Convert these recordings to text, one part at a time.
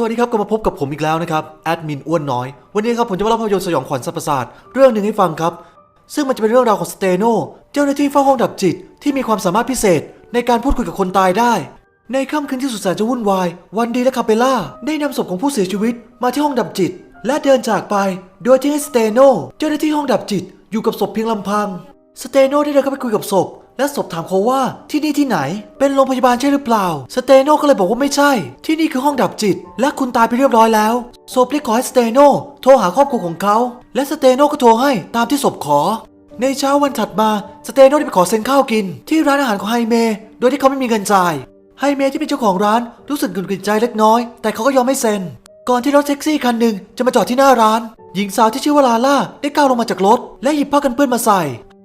สวัสดีครับกลับมาพบกับผมอีกแล้วนะครับแอดมินอ้วนน้อย วันนี้ครับผมจะมาเล่าภาพยนตร์สยองขวัญสัตว์ประสาทเรื่องหนึ่งให้ฟังครับ ซึ่งมันจะเป็นเรื่องราวของสเตโนเจ้าหน้าที่เฝ้าห้องดับจิต ที่มีความสามารถพิเศษ ในการพูดคุยกับคนตายได้ ในค่ำคืนที่สุดแสนจะวุ่นวาย วันดีและคาเปล่าได้นำศพของผู้เสียชีวิตมาที่ห้องดับจิต และเดินจากไป โดยที่ให้สเตโนเจ้าหน้าที่ห้องดับจิตอยู่กับศพเพียงลำพัง สเตโนได้เดินเข้าไปคุยกับศพ และศพถามเขาว่าที่นี่ที่ไหน เป็นโรงพยาบาลใช่หรือเปล่า สเตโนก็เลยบอกว่าไม่ใช่ ที่นี่คือห้องดับจิต และคุณตายไปเรียบร้อยแล้วศพเรียกขอให้สเตโนโทรหาครอบครัวของเขา และสเตโนก็โทรให้ตามที่ศพขอ ในเช้าวันถัดมาสเตโนได้ไปขอเซ็นข้าวกิน ที่ร้านอาหารของไฮเม โดยที่เขาไม่มีเงินจ่ายไฮเมที่เป็นเจ้าของร้านรู้สึกหงุดหงิดใจเล็กน้อย แต่เขาก็ยอมให้เซ็น ก่อนที่รถแท็กซี่คันหนึ่งจะมาจอดที่หน้าร้าน หญิงสาวที่ชื่อว่าลาล่าได้ก้าวลงมาจากรถ และหยิบผ้ากันเปื้อนมาใส่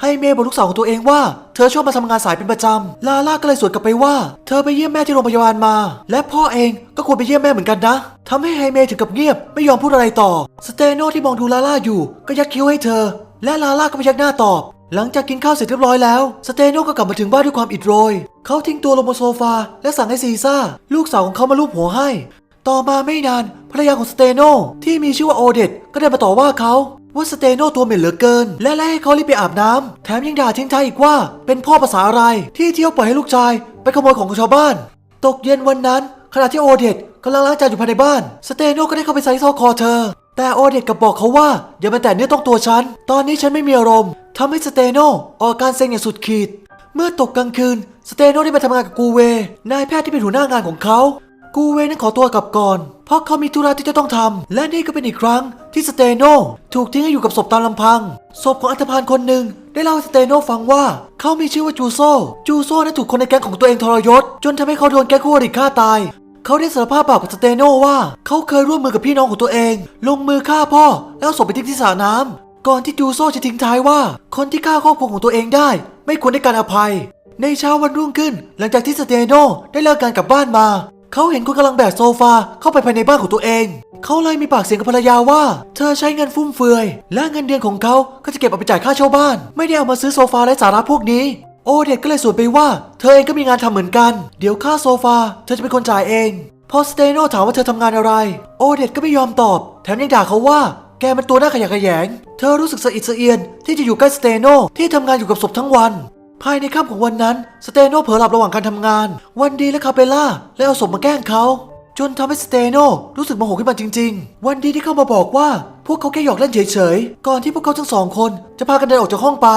ให้เมย์บอกลูกสาวของตัวเองว่า เธอชอบมาทำงานสายเป็นประจำลาล่าก็เลยสวนกลับไปว่า เธอไปเยี่ยมแม่ที่โรงพยาบาลมา และพ่อเองก็ควรไปเยี่ยมแม่เหมือนกันนะทำให้ไฮเมย์ถึงกับเงียบไม่ยอมพูดอะไรต่อ สเตโนที่มองดูลาล่าอยู่ ก็ยักคิ้วให้เธอ และลาล่าก็พยักหน้าตอบ หลังจากกินข้าวเสร็จเรียบร้อยแล้ว สเตโนก็กลับมาถึงบ้านด้วยความอิดโรย เขาทิ้งตัวลงบนโซฟา และสั่งให้ซีซ่าลูกสาวของเขามาลูบหัวให้ ต่อมาไม่นานภรรยาของสเตโนที่มีชื่อว่าโอเดตก็ได้มาต่อว่าเขา ว่าสเตโนตัวเหม็นเหลือเกิน และไล่ให้เขารีบไปอาบน้ำแถมยังด่าทิ้งท้ายอีกว่า เป็นพ่อภาษาอะไรที่เที่ยวปล่อยให้ลูกชาย ไปขโมยของชาวบ้าน ตกเย็นวันนั้น ขณะที่โอเดตกำลังล้างจานอยู่ภายในบ้าน สเตโนก็ได้เข้าไปไซส์ซอคอเธอ แต่โอเดตกับบอกเขาว่า อย่ามาแตะเนื้อต้องตัวฉัน ตอนนี้ฉันไม่มีอารมณ์ทำให้สเตโนออกอาการเซ็งอย่างสุดขีด เมื่อตกกลางคืน สเตโนได้มาทำงานกับกูเวนายแพทย์ที่เป็นหัวหน้างานของเขา กูเวนั้นขอตัวกลับก่อน เพราะเขามีธุระที่จะต้องทำและนี่ก็เป็นอีกครั้งที่สเตโนถูกทิ้งให้อยู่กับศพตามลำพัง ศพของอันธพาลคนหนึ่งได้เล่าให้สเตโนฟังว่าเขามีชื่อว่าจูโซ จูโซนั้นถูกคนในแก๊งของตัวเองทรยศ จนทำให้เขาโดนแก๊งคู่อริฆ่าตายเขาได้สารภาพบาปกับสเตโนว่าเขาเคยร่วมมือกับพี่น้องของตัวเอง ลงมือฆ่าพ่อแล้วเอาศพไปทิ้งที่สระน้ำก่อนที่จูโซจะทิ้งท้ายว่า คนที่ฆ่าครอบครัวของตัวเองได้ ไม่ควรได้การอภัย ในเช้าวันรุ่งขึ้น หลังจากที่สเตโนได้เลิกงานกลับบ้านมา เขาเห็นคนกำลังแบกโซฟาเข้าไปภายในบ้านของตัวเอง เขาเลยมีปากเสียงกับภรรยาว่า เธอใช้เงินฟุ่มเฟือย และเงินเดือนของเขาก็จะเก็บเอาไปจ่ายค่าเช่าบ้าน ไม่ได้เอามาซื้อโซฟาและสาระพวกนี้ โอเดตก็เลยสวนไปว่า เธอเองก็มีงานทำเหมือนกัน เดี๋ยวค่าโซฟาเธอจะเป็นคนจ่ายเอง พอสเตโนถามว่าเธอทำงานอะไร โอเดตก็ไม่ยอมตอบ แถมยังด่าเขาว่าแกมันตัวหน้าขยะแขยง เธอรู้สึกสะอิดสะเอียนที่จะอยู่ใกล้สเตโนที่ทำงานอยู่กับศพทั้งวัน ภายในค่ำของวันนั้น สเตโนเผลอหลับระหว่างการทำงาน วันดีและคาเปล่าและเอาศพมาแกล้งเขา จนทำให้สเตโนรู้สึกโมโหขึ้นมาจริง ๆ วันดีที่เข้ามาบอกว่าพวกเขาแค่หยอกเล่นเฉยๆ ก่อนที่พวกเขาทั้งสองคนจะพากันเดินออกจากห้องไป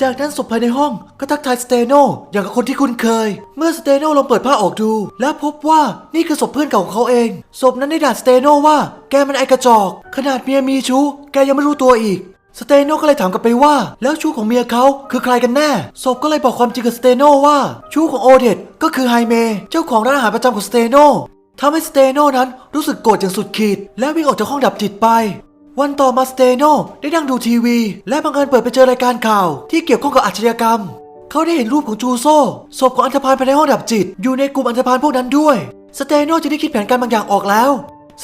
จากนั้นศพภายในห้องก็ทักทายสเตโนอย่างกับคนที่คุ้นเคย เมื่อสเตโนลองเปิดผ้าออกดู และพบว่านี่คือศพเพื่อนเก่าของเขาเอง ศพนั้นได้ด่าสเตโนว่า แกมันไอกระจอก ขนาดเมียมีชู้ แกยังไม่รู้ตัวอีก สเตโนก็เลยถามกลับไปว่า แล้วชู้ของเมียเขาคือใครกันแน่ศพก็เลยบอกความจริงกับสเตโนว่า ชู้ของโอเดตก็คือไฮเม เจ้าของร้านอาหารประจำของสเตโนทำให้สเตโนนั้นรู้สึกโกรธอย่างสุดขีด และวิ่งออกจากห้องดับจิตไป วันต่อมาสเตโนได้นั่งดูทีวี และบังเอิญเปิดไปเจอรายการข่าวที่เกี่ยวข้องกับอาชญากรรม เขาได้เห็นรูปของจูโซศพของอันธพาลภายในห้องดับจิต อยู่ในกลุ่มอันธพาลพวกนั้นด้วย สเตโนจะได้คิดแผนการบางอย่างออกแล้ว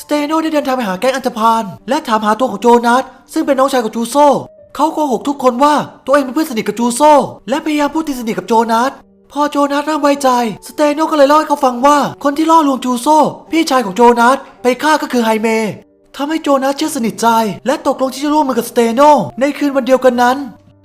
สเตโนได้เดินทางไปหาแก๊งอันธพาลและถามหาตัวของโจนัสซึ่งเป็นน้องชายของจูโซเขาโกหกทุกคนว่าตัวเองเป็นเพื่อนสนิทกับจูโซและพยายามพูดตีสนิทกับโจนัสพอโจนัสเริ่มไว้ใจ สเตโนก็เลยเล่าให้เขาฟังว่าคนที่ล่อลวงจูโซพี่ชายของโจนัสไปฆ่าก็คือไฮเมทำให้โจนัสเชื่อสนิทใจ และตกลงที่จะร่วมมือกับสเตโนในคืนวันเดียวกันนั้น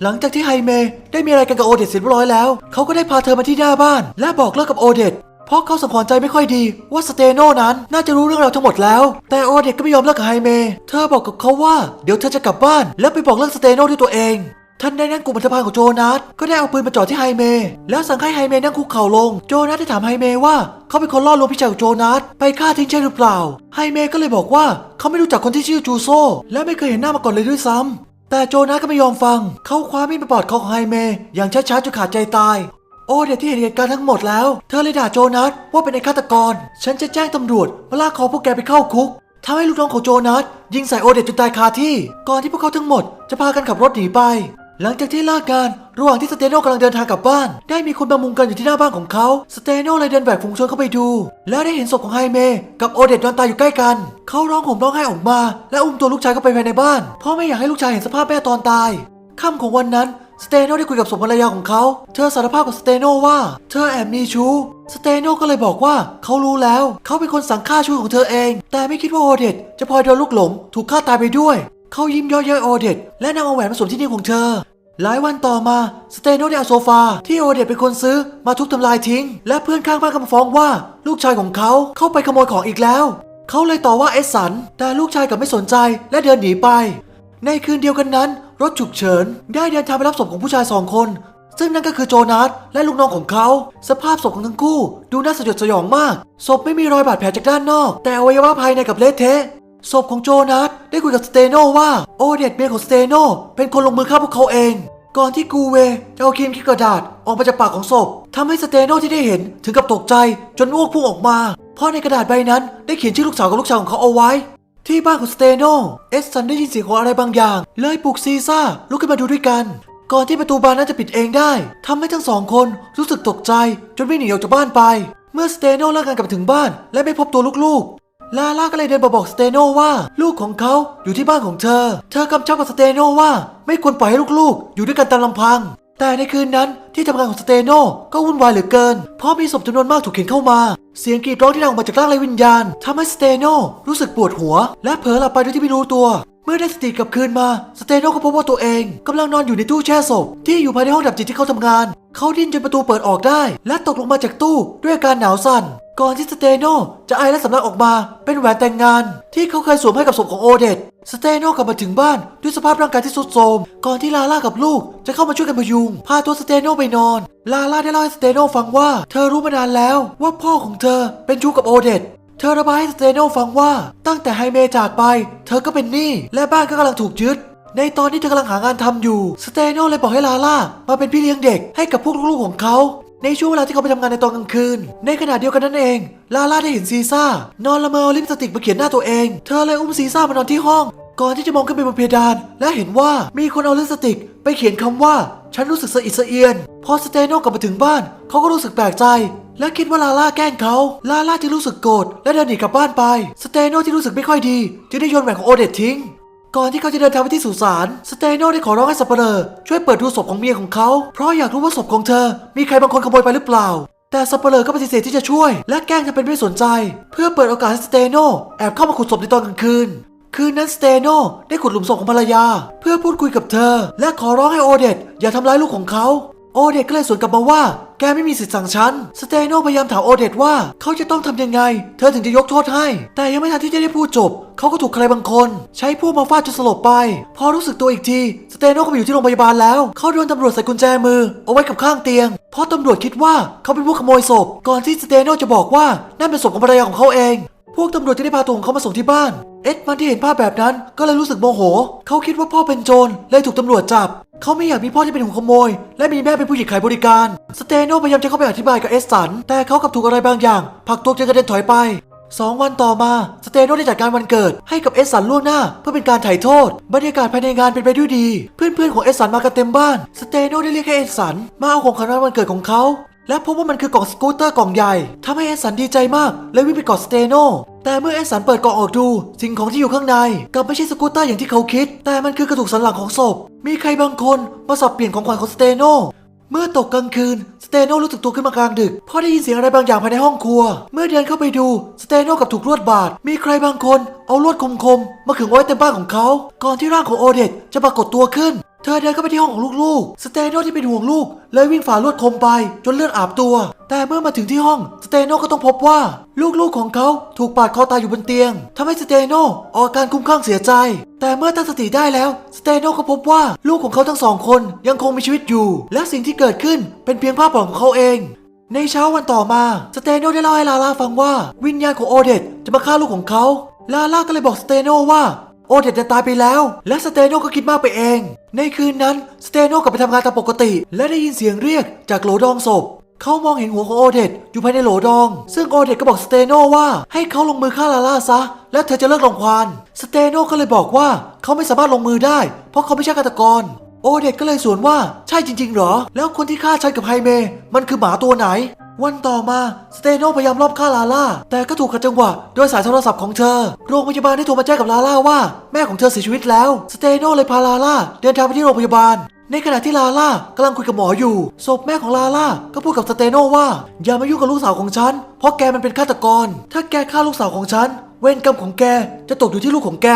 หลังจากที่ไฮเมได้มีอะไรกันกับโอเดตเสร็จเรียบร้อยแล้ว เขาก็ได้พาเธอมาที่หน้าบ้าน และบอกเลิกกับโอเดต เพราะเขาสังหรณ์ใจไม่ค่อยดี ว่าสเตโนนั้นน่าจะรู้เรื่องราวทั้งหมดแล้ว แต่โอเดตก็ไม่ยอมเลิกกับไฮเม เธอบอกกับเขาว่าเดี๋ยวเธอจะกลับบ้าน และไปบอกเลิกสเตโนด้วยตัวเองท่านได้นั่งกลุ่มอันธพาลของโจนัสก็ได้เอาปืนมาจ่อที่ไฮเม แล้วสั่งให้ไฮเมนั่งคุกเข่าลง โจนัสได้ถามไฮเมว่าเขาเป็นคนล่อลวงพี่ชายของโจนัสไปฆ่าทิ้งใช่หรือเปล่า ไฮเมก็เลยบอกว่าเขาไม่รู้จักคนที่ชื่อจูโซ และไม่เคยเห็นหน้ามาก่อนเลยด้วยซ้ำแต่โจนัสก็ไม่ยอมฟัง เขาคว้ามีดมาปาดคอของไฮเม อย่างช้าๆจนขาดใจตาย โอ้เด็กที่เห็นเหตุการณ์ทั้งหมดแล้ว เธอเลยด่าโจนัสว่าเป็นไอ้ฆาตกร ฉันจะแจ้งตำรวจมาลากคอพวกแกไปเข้าคุกทำให้ลูกน้องของโจนัสยิงใส่โอเดตจนตายคาที่ ก่อนที่พวกเขาทั้งหมดจะพากันขับรถหนีไป หลังจากที่ลิกงานระหว่างที่สเตโนกำลังเดินทางกลับบ้าน ได้มีคนมามุงกันอยู่ที่หน้าบ้านของเขาสเตโนเลยเดินแบกฝูงชนเข้าไปดู และได้เห็นศพของไฮเมกับโอเดตนอนตายอยู่ใกล้กัน เขาร้องห่มร้องไห้ออกมา และอุ้มตัวลูกชายเข้าไปภายในบ้านเพราะไม่อยากให้ลูกชายเห็นสภาพแม่ตอนตายค่ำของวันนั้น สเตโนได้คุยกับศพภรรยาของเขา เธอสารภาพกับสเตโนว่า เธอแอบมีชู้ สเตโนก็เลยบอกว่าเขารู้แล้ว เขาเป็นคนสั่งฆ่าชู้ของเธอเอง แต่ไม่คิดว่าโอเดตจะพลอยโดนลูกหลง ถูกฆ่าตายไปด้วย เขายิ้มย่อเย้ยโอเดตและนำเอาแหวนมาสวมที่นิ้วของเธอ หลายวันต่อมาสเตโนได้เอาโซฟา ที่โอเดตเป็นคนซื้อมาทุบทำลายทิ้ง และเพื่อนข้างบ้านก็มาฟ้องว่า ลูกชายของเขาเข้าไปขโมยของอีกแล้ว เขาเลยต่อว่าเอสสัน แต่ลูกชายกลับไม่สนใจและเดินหนีไป ในคืนเดียวกันนั้น รถฉุกเฉิน ได้เดินทางไปรับศพของผู้ชายสองคน ซึ่งนั่นก็คือโจนัสและลูกน้องของเขา สภาพศพของทั้งคู่ ดูน่าสยดสยองมาก ศพไม่มีรอยบาดแผลจากด้านนอก แต่อวัยวะภายในกับเละเทะศพของโจนัสได้คุยกับสเตโนว่าโอเดตเมียของสเตโนเป็นคนลงมือฆ่าพวกเขาเอง ก่อนที่กูเวจะเอาครีมคิดกระดาษออกมาจากปากของศพทำให้สเตโนที่ได้เห็นถึงกับตกใจจนอ้วกพุ่งออกมา เพราะในกระดาษใบนั้นได้เขียนชื่อลูกสาวกับลูกชายของเขาเอาไว้ ที่บ้านของสเตโน เอสซันได้ยินเสียงของอะไรบางอย่าง เลยปลุกซีซ่าลุกขึ้นมาดูด้วยกัน ก่อนที่ประตูบานนั้นจะปิดเองได้ทำให้ทั้งสองคนรู้สึกตกใจ จนวิ่งหนีออกจากบ้านไป เมื่อสเตโนเลิกงานกลับถึงบ้าน และไม่พบตัวลูกๆ ลาล่าก็เลยเดินมาบอกสเตโนว่า ลูกของเขาอยู่ที่บ้านของเธอ เธอกำชับกับสเตโนว่าไม่ควรปล่อยให้ลูกๆ อยู่ด้วยกันตามลำพัง แต่ในคืนนั้นที่ทำงานของสเตโนก็วุ่นวายเหลือเกิน เพราะมีศพจำนวนมากถูกเข็นเข้ามา เสียงกรีดร้องที่ดังออกมาจากร่างไร้วิญญาณทำให้สเตโนรู้สึกปวดหัว และเผลอหลับไปโดยที่ไม่รู้ตัว เมื่อได้สติกลับคืนมา สเตโนก็พบว่าตัวเองกำลังนอนอยู่ในตู้แช่ศพ ที่อยู่ภายในห้องดับจิตที่เขาทำงาน เขาดิ้นจนประตูเปิดออกได้ และตกลงมาจากตู้ด้วยอาการหนาวสั่น ก่อนที่สเตโนจะไอและสำลักออกมา เป็นแหวนแต่งงาน ที่เขาเคยสวมให้กับศพของโอเดตสเตโนกลับมาถึงบ้านด้วยสภาพร่างกายที่ทรุดโทรมก่อนที่ลาล่ากับลูกจะเข้ามาช่วยกันพยุง พาตัวสเตโนไปนอน ลาล่าได้เล่าให้สเตโนฟังว่า เธอรู้มานานแล้วว่าพ่อของเธอเป็นชู้กับโอเดต เธอระบายให้สเตโนฟังว่าตั้งแต่ไฮเมจากไป เธอก็เป็นหนี้และบ้านก็กำลังถูกยึด ในตอนที่เธอกำลังหางานทำอยู่ สเตโนเลยบอกให้ลาล่ามาเป็นพี่เลี้ยงเด็กให้กับพวกลูกๆของเขาในช่วงเวลาที่เขาไปทำงานในตอนกลางคืน ในขณะเดียวกันนั่นเอง ลาล่าได้เห็นซีซ่านอนละเมอลิปสติกมาเขียนหน้าตัวเอง เธอเลยอุ้มซีซ่ามานอนที่ห้อง ก่อนที่จะมองขึ้นไปบนเพดาน และเห็นว่ามีคนเอาลิปสติก ไปเขียนคำว่า ฉันรู้สึกสะอิดสะเอียน พอสเตโนกลับมาถึงบ้าน เขาก็รู้สึกแปลกใจ และคิดว่าลาล่าแกล้งเขาลาล่าจึงรู้สึกโกรธและเดินหนีกลับบ้านไป สเตโนที่รู้สึกไม่ค่อยดีจึงได้โยนแหวนของโอเดตทิ้ง ก่อนที่เขาจะเดินทางไปที่สุสานสเตโนได้ขอร้องให้สับเปลอช่วยเปิดดูศพของเมียของเขาเพราะอยากรู้ว่าศพของเธอ มีใครบางคนขโมยไปหรือเปล่า แต่สับเปลอก็ปฏิเสธที่จะช่วย และแกล้งทำเป็นไม่สนใจ เพื่อเปิดโอกาสให้สเตโนแอบเข้ามาขุดศพในตอนกลางคืนคืนนั้นสเตโนได้ขุดหลุมศพของภรรยา เพื่อพูดคุยกับเธอ และขอร้องให้โอเดตอย่าทำร้ายลูกของเขา โอเดตก็เลยสวนกลับมาว่า แกไม่มีสิทธิ์สั่งฉัน สเตโนพยายามถามโอเดตว่าเขาจะต้องทำยังไง เธอถึงจะยกโทษให้ แต่ยังไม่ทันที่จะได้พูดจบ เขาก็ถูกใครบางคน ใช้พวกมาฟาดจนสลบไป พอรู้สึกตัวอีกที สเตโนก็ไปอยู่ที่โรงพยาบาลแล้ว เขาโดนตำรวจใส่กุญแจมือ เอาไว้กับข้างเตียง เพราะตำรวจคิดว่าเขาเป็นผู้ขโมยศพ ก่อนที่สเตโนจะบอกว่านั่นเป็นศพของภรรยาของเขาเอง พวกตำรวจจะได้พาตัวของเขามาส่งที่บ้าน เอ็ดมันที่เห็นภาพแบบนั้นก็เลยรู้สึกโมโห เขาคิดว่าพ่อเป็นโจรเลยถูกตำรวจจับ เขาไม่อยากมีพ่อที่เป็นหัวขโมย และมีแม่เป็นผู้หญิงขายบริการ สเตโนพยายามจะเข้าไปอธิบายกับเอสสัน แต่เขากลับถูกอะไรบางอย่างผลักตัวจนกระเด็นถอยไปสองวันต่อมา สเตโนได้จัดการวันเกิดให้กับเอสสันล่วงหน้า เพื่อเป็นการไถ่โทษ บรรยากาศภายในงานเป็นไปด้วยดี เพื่อนๆของเอสสันมากันเต็มบ้าน สเตโนได้เรียกให้เอสสันมาเอาของขวัญวันเกิดของเขา และพบว่ามันคือกล่องสกูตเตอร์กล่องใหญ่ทำให้เอสันดีใจมากเลยวิ่งไปกอดสเตโนแต่เมื่อเอสันเปิดกล่องออกดู สิ่งของที่อยู่ข้างในกลับไม่ใช่สกูตเตอร์อย่างที่เขาคิด แต่มันคือกระดูกสันหลังของศพ มีใครบางคนมาสับเปลี่ยนของขวัญของสเตโนเมื่อตกกลางคืน สเตโนรู้สึกตัวขึ้นมากลางดึกเพราะได้ยินเสียงอะไรบางอย่างภายในห้องครัว เมื่อเดินเข้าไปดูสเตโนกับถูกลวดบาด มีใครบางคนเอาลวดคมๆมาขึงไว้เต็มบ้านของเขา ก่อนที่ร่างของโอเดตจะปรากฏตัวขึ้น เธอเดินเข้าไปที่ห้องของลูกๆ สเตโนที่เป็นห่วงลูก เลยวิ่งฝ่าลวดคมไปจนเลือดอาบตัว แต่เมื่อมาถึงที่ห้อง สเตโนก็ต้องพบว่าลูกๆของเขาถูกปาดคอตายอยู่บนเตียงทำให้สเตโนออกอาการคุ้มคลั่งเสียใจ แต่เมื่อตั้งสติได้แล้ว สเตโนก็พบว่าลูกของเขาทั้งสองคนยังคงมีชีวิตอยู่ และสิ่งที่เกิดขึ้นเป็นเพียงภาพหลอนของเขาเองในเช้าวันต่อมา สเตโนได้เล่าให้ลาลาฟังว่า วิญญาณของโอเดตจะมาฆ่าลูกของเขา ลาลาก็เลยบอกสเตโนว่า โอเดตจะตายไปแล้ว และสเตโนก็คิดมากไปเอง ในคืนนั้นสเตโนกลับไปทำงานตามปกติ และได้ยินเสียงเรียกจากโหลดองศพ เขามองเห็นหัวของโอเดตอยู่ภายในโหลดอง ซึ่งโอเดตก็บอกสเตโนว่าให้เขาลงมือฆ่าลาล่าซะ และเธอจะเลิกลงควานสเตโนก็เลยบอกว่าเขาไม่สามารถลงมือได้ เพราะเขาไม่ใช่ฆาตกรโอเดตก็เลยสวนว่าใช่จริงๆเหรอ แล้วคนที่ฆ่าฉันกับไฮเม มันคือหมาตัวไหน วันต่อมา สเตโนพยายามรอบฆ่าลาล่า แต่ก็ถูกขัดจังหวะโดยสายโทรศัพท์ของเธอ โรงพยาบาลได้โทรมาแจ้งกับลาล่าว่า แม่ของเธอเสียชีวิตแล้ว สเตโนเลยพาลาล่าเดินทางไปที่โรงพยาบาล ในขณะที่ลาล่ากำลังคุยกับหมออยู่ ศพแม่ของลาล่าก็พูดกับสเตโนว่า อย่ามายุ่งกับลูกสาวของฉัน เพราะแกมันเป็นฆาตกร ถ้าแกฆ่าลูกสาวของฉัน เวรกรรมของแกจะตกอยู่ที่ลูกของแก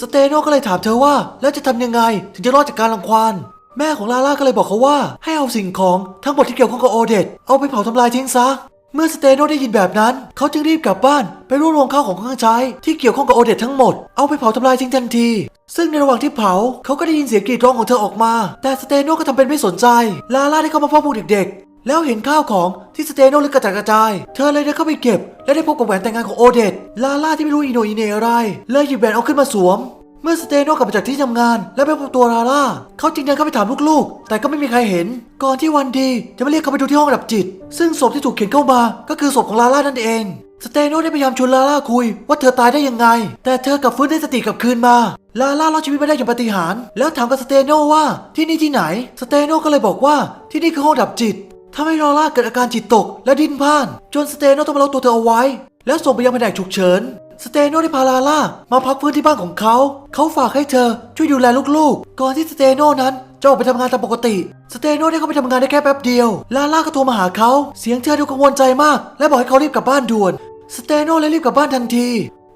สเตโนก็เลยถามเธอว่า แล้วจะทำยังไง ถึงจะรอดจากการรังควาน แม่ของลาล่าก็เลยบอกเขาว่า ให้เอาสิ่งของทั้งหมดที่เกี่ยวข้องกับโอเดตเอาไปเผาทำลายทิ้งซะ เมื่อสเตโนได้ยินแบบนั้น เขาจึงรีบกลับบ้านไปรวบรวมข้าวของเครื่องใช้ที่เกี่ยวข้องกับโอเดตทั้งหมดเอาไปเผาทำลายทิ้งทันที ซึ่งในระหว่างที่เผาเขาก็ได้ยินเสียงกรีดร้องของเธอออกมา แต่สเตโนก็ทำเป็นไม่สนใจ ลาล่าได้เข้ามาเฝ้าพวกเด็กๆ แล้วเห็นข้าวของที่สเตโนเลือกระจัดกระจาย เธอเลยได้เข้าไปเก็บ และได้พบกับแหวนแต่งงานของโอเดตลาล่าที่ไม่รู้อีโนอีเนอะไรเลยหยิบแหวนเอาขึ้นมาสวม เมื่อสเตโนกลับมาจากที่ทำงาน และไปพบตัวลาล่าเขาจึงเดินเข้าไปถามลูกๆ แต่ก็ไม่มีใครเห็น ก่อนที่วันดีจะมาเรียกเขาไปดูที่ห้องดับจิต ซึ่งศพที่ถูกเข็นเข้ามาก็คือศพของลาล่านั่นเองสเตโนได้พยายามชวนลาล่าคุยว่าเธอตายได้ยังไง แต่เธอกลับฟื้นได้สติกลับคืนมา ลาล่ารอดชีวิตมาได้อย่างปาฏิหาริย์แล้วถามกับสเตโนว่าที่นี่ที่ไหน สเตโนก็เลยบอกว่าที่นี่คือห้องดับจิตทำให้ลาล่าเกิดอาการจิตตกและดิ้นพล่าน จนสเตโนต้องมาล็อกตัวเธอเอาไว้ แล้วส่งไปยังแผนกฉุกเฉิน สเตโนได้พาลาล่ามาพักฟื้นที่บ้านของเขา เขาฝากให้เธอช่วยดูแลลูกๆ ก่อนที่สเตโนนั้นจะออกไปทำงานตามปกติ สเตโนได้เข้าไปทำงานได้แค่แป๊บเดียว ลาล่าก็โทรมาหาเขา เสียงเธอดูกังวลใจมาก และบอกให้เขารีบกลับบ้านด่วน สเตโนเลยรีบกลับบ้านทันที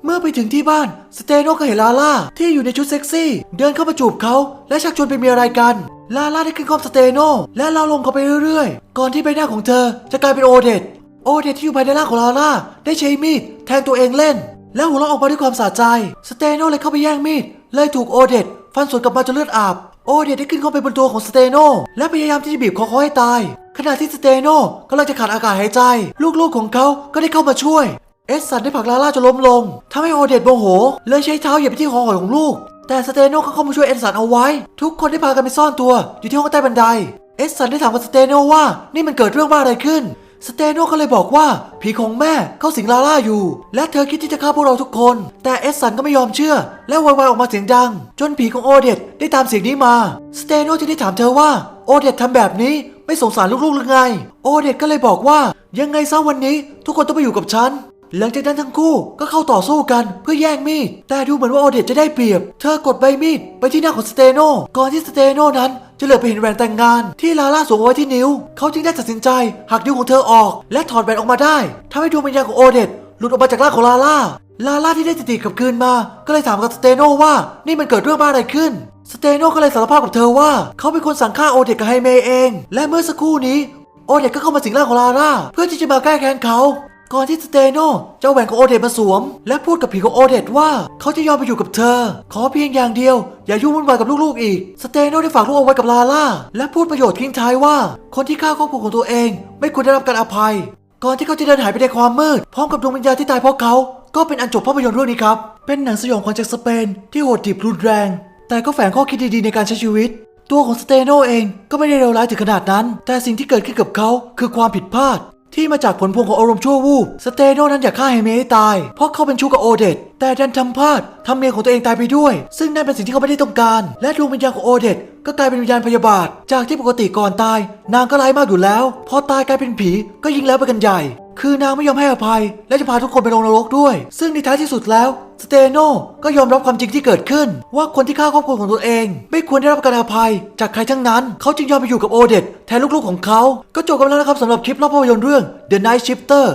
เมื่อไปถึงที่บ้าน สเตโนก็เห็นลาล่าที่อยู่ในชุดเซ็กซี่ เดินเข้ามาจูบเขา และชักชวนไปมีอะไรกัน ลาล่าได้ขึ้นคอมสเตโนและเล่าลงเขาไปเรื่อยๆ ก่อนที่ใบหน้าของเธอจะกลายเป็นโอเดตโอเดตที่อยู่ภายในร่างของลาล่าได้ใช้มีดแทงตัวเองเล่น แล้วหัวเราะออกมาด้วยความสะใจ สเตโนเลยเข้าไปแย่งมีด เลยถูกโอเดตฟันสวนกลับมาจนเลือดอาบ โอเดตได้ขึ้นเข้าไปบนตัวของสเตโน และพยายามที่จะบีบคอเขาให้ตาย ขณะที่สเตโนกำลังจะขาดอากาศหายใจ ลูกๆของเขาก็ได้เข้ามาช่วย เอสสันได้ผลักลาล่าจนล้มลงทำให้โอเดตโมโห เลยใช้เท้าเหยียบไปที่คอหอยของลูก แต่สเตโนก็เข้ามาช่วยเอสสันเอาไว้ ทุกคนได้พากันไปซ่อนตัว อยู่ที่ห้องใต้บันได เอสสันได้ถามกับสเตโนว่า นี่มันเกิดเรื่องบ้าอะไรขึ้น สเตโนก็เลยบอกว่า ผีของแม่เข้าสิงลาล่าอยู่ และเธอคิดที่จะฆ่าพวกเราทุกคน แต่เอสสันก็ไม่ยอมเชื่อ และวายวายออกมาเสียงดัง จนผีของโอเดตได้ตามเสียงนี้มาสเตโนจึงได้ถามเธอว่าโอเดตทำแบบนี้ไม่สงสารลูกๆหรือไง โอเดตก็เลยบอกว่ายังไงซะวันนี้ ทุกคนต้องไปอยู่กับฉันหลังจากนั้นทั้งคู่ก็เข้าต่อสู้กันเพื่อแย่งมีด แต่ดูเหมือนว่าโอเดตจะได้เปรียบ เธอกดใบมีดไปที่หน้าของสเตโน ก่อนที่สเตโนนั้น จะเหลือไปเห็นแหวนแต่งงาน ที่ลาล่าสวมเอาไว้ที่นิ้ว เขาจึงได้ตัดสินใจหักนิ้วของเธอออก และถอดแหวนออกมาได้ทำให้ดวงวิญญาณของโอเดตหลุดออกมาจากร่างของลาล่า ลาล่าที่ได้สติกลับคืนมา ก็เลยถามกับสเตโนว่านี่มันเกิดเรื่องบ้าอะไรขึ้น สเตโนก็เลยสารภาพกับเธอว่า เขาเป็นคนสั่งฆ่าโอเดตกับไฮเมย์เอง และเมื่อสักครู่นี้โอเดตก็เข้ามาสิงร่างของลาล่าเพื่อที่จะมาแก้แค้นเขา ก่อนที่สเตโนจะเอาแหวนของโอเดตมาสวม และพูดกับผีของโอเดตว่าเขาจะยอมไปอยู่กับเธอ ขอเพียงอย่างเดียว อย่ายุ่งวุ่นวายกับลูกๆอีก สเตโนได้ฝากลูกเอาไว้กับลาล่า และพูดประโยชน์ทิ้งท้ายว่า คนที่ฆ่าครอบครัวของตัวเอง ไม่ควรได้รับการอภัย ก่อนที่เขาจะเดินหายไปในความมืด พร้อมกับดวงวิญญาณที่ตายเพราะเขา ก็เป็นอันจบภาพยนตร์เรื่องนี้ครับ เป็นหนังสยองขวัญจากสเปนที่โหดดิบรุนแรง แต่ก็แฝงข้อคิดดีๆในการใช้ชีวิตตัวของสเตโนเองก็ไม่ได้เลวร้ายถึงขนาดนั้น แต่สิ่งที่เกิดขึ้นกับเขาคือความผิดพลาด ที่มาจากผลพวงของอารมณ์ชั่ววูบสเตโนนั้นอยากฆ่าเฮเมให้ตาย เพราะเขาเป็นชู้กับโอเดตแต่ดันทำพลาดทำเมียของตัวเองตายไปด้วย ซึ่งนั่นเป็นสิ่งที่เขาไม่ได้ต้องการ และดวงวิญญาณของโอเดตก็กลายเป็นวิญญาณพยาบาท จากที่ปกติก่อนตาย นางก็ร้ายมากอยู่แล้ว พอตายกลายเป็นผีก็ยิ่งแล้วไปกันใหญ่ คือนางไม่ยอมให้อภัย และจะพาทุกคนไปลงนรกด้วย ซึ่งในท้ายที่สุดแล้ว สเตโนก็ยอมรับความจริงที่เกิดขึ้น ว่าคนที่ฆ่าครอบครัวของตัวเอง ไม่ควรได้รับการอภัย จากใครทั้งนั้น เขาจึงยอมไปอยู่กับโอเดตแทนลูกๆของเขา ก็จบกันแล้วนะครับสำหรับคลิปรอบภาพยนตร์เรื่อง The Night Shifter